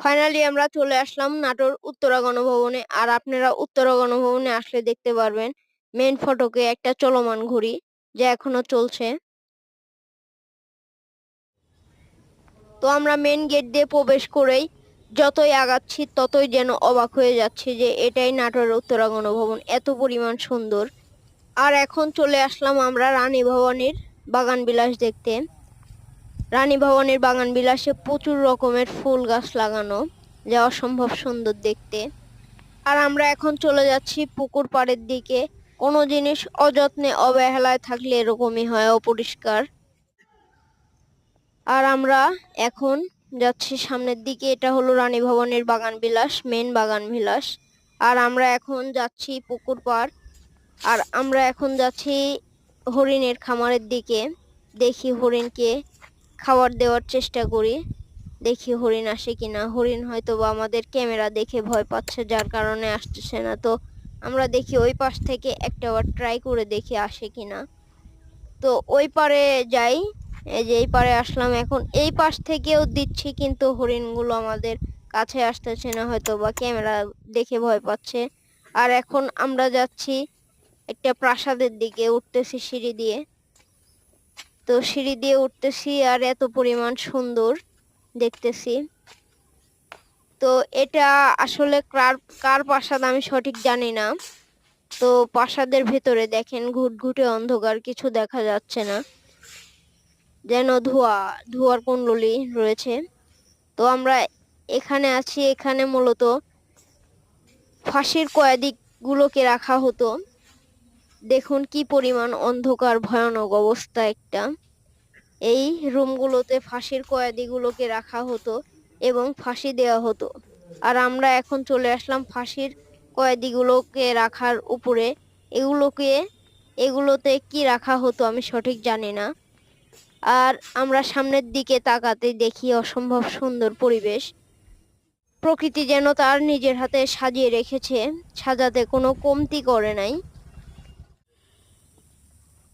Finally আমরা চলে আসলাম নাটোর উত্তরা গণভবনে। আর আপনারা উত্তরা গণভবনে আসলে দেখতে পারবেন মেন ফটকে একটা চলমান ঘড়ি যা এখনও চলছে। তো আমরা মেন গেট দিয়ে প্রবেশ করেই যতই আগাচ্ছি ততই যেন অবাক হয়ে যাচ্ছি যে এটাই নাটোরের উত্তরা গণভবন, এত পরিমাণ সুন্দর। আর এখন চলে আসলাম আমরা রানী ভবনের বাগান বিলাস দেখতে। রানী ভবনের বাগান বিলাসে প্রচুর রকমের ফুল গাছ লাগানো, যা অসম্ভব সুন্দর দেখতে। আর আমরা এখন চলে যাচ্ছি পুকুর পাড়ের দিকে। কোনো জিনিস অযত্নে অবহেলায় থাকলে এরকমই হয় অপরিষ্কার। আর আমরা এখন যাচ্ছি সামনের দিকে, এটা হলো রানী ভবনের বাগান বিলাস মেন বাগান বিলাস। আর আমরা এখন যাচ্ছি পুকুর পাড়। আর আমরা এখন যাচ্ছি হরিণের খামারের দিকে। দেখি হরিণকে খাবার দেওয়ার চেষ্টা করি। দেখি হরিণ আসে কিনা। হরিণ হয়তো বা আমাদের ক্যামেরা দেখে ভয় পাচ্ছে, যার কারণে আসতেছে না। তো আমরা দেখি ওই পাশ থেকে একটা বার ট্রাই করে দেখি আসে কিনা। তো ওই পারে যাই। এই যে এই পারে আসলাম এখন। এই পাশ থেকেও দিচ্ছি, কিন্তু হরিণগুলো আমাদের কাছে আসতেছে না হয়তো বা ক্যামেরা দেখে ভয় পাচ্ছে। আর এখন আমরা যাচ্ছি একটা প্রাসাদের দিকে, উঠতেছি সিঁড়ি দিয়ে। তো সিঁড়ি দিয়ে উঠতেছি আর এত পরিমাণ সুন্দর দেখতেছি। তো এটা আসলে কার কার প্রাসাদ আমি সঠিক জানি না। তো প্রাসাদের ভেতরে দেখেন ঘুটঘুটে অন্ধকার, কিছু দেখা যাচ্ছে না। যেন ধোয়া, ধোয়ার কুণ্ডলি রয়েছে। তো আমরা এখানে আছি, এখানে মূলত ফাঁসির কয়েদিগুলোকে রাখা হতো। দেখুন কি পরিমাণ অন্ধকার, ভয়ানক অবস্থা একটা। এই রুমগুলোতে ফাঁসির কয়েদিগুলোকে রাখা হতো এবং ফাঁসি দেওয়া হতো। আর আমরা এখন চলে আসলাম ফাঁসির কয়েদিগুলোকে রাখার উপরে। এগুলোকে, এগুলোতে কি রাখা হতো আমি সঠিক জানি না। আর আমরা সামনের দিকে তাকাতে দেখি অসম্ভব সুন্দর পরিবেশ। প্রকৃতি যেন তার নিজের হাতে সাজিয়ে রেখেছে, সাজাতে কোনো কমতি করে নাই।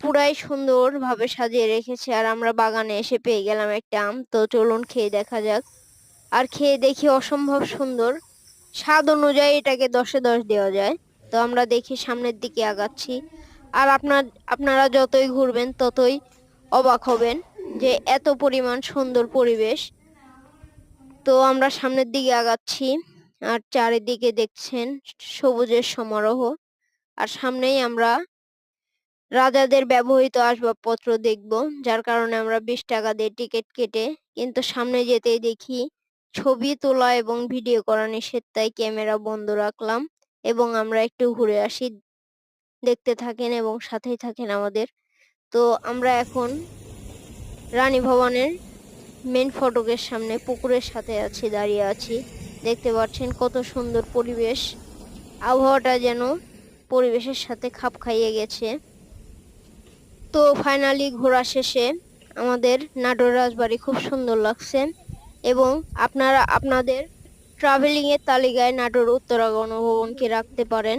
পুরাই সুন্দরভাবে সাজিয়ে রেখেছে আর আমরা বাগানে এসে পেয়ে গেলাম একটা আম। তো চলুন খেয়ে দেখা যাক। আর খেয়ে দেখি অসম্ভব সুন্দর। স্বাদ অনুযায়ী এটাকে দশে দশ দেওয়া যায়। তো আমরা দেখি সামনের দিকে আগাচ্ছি। আর আপনার, আপনারা যতই ঘুরবেন ততই অবাক হবেন যে এত পরিমাণ সুন্দর পরিবেশ। তো আমরা সামনের দিকে আগাচ্ছি। আর চারিদিকে দেখছেন সবুজের সমারোহ। আর সামনেই আমরা রাজাদের ব্যবহৃত আসবাবপত্র দেখব, যার কারণে আমরা বিশ টাকা দিয়ে টিকিট কেটে কিন্তু সামনে যেতেই দেখি ছবি তোলা এবং ভিডিও করা নিষেধ, তাই ক্যামেরা বন্ধ রাখলাম এবং আমরা একটু ঘুরে আসি, দেখতে থাকেন এবং সাথেই থাকেন আমাদের। তো আমরা এখন রানী ভবনের মেন ফটকের সামনে পুকুরের সাথে আছি, দাঁড়িয়ে আছি। দেখতে পাচ্ছেন কত সুন্দর পরিবেশ। আবহাওয়াটা যেন পরিবেশের সাথে খাপ খাইয়ে গেছে। তো ফাইনালি ঘোরা শেষে আমাদের নাটোর রাজবাড়ি খুব সুন্দর লাগছে এবং আপনারা, আপনাদের ট্রাভেলিংয়ের তালিকায় নাটোর উত্তরা গণভবনকে রাখতে পারেন।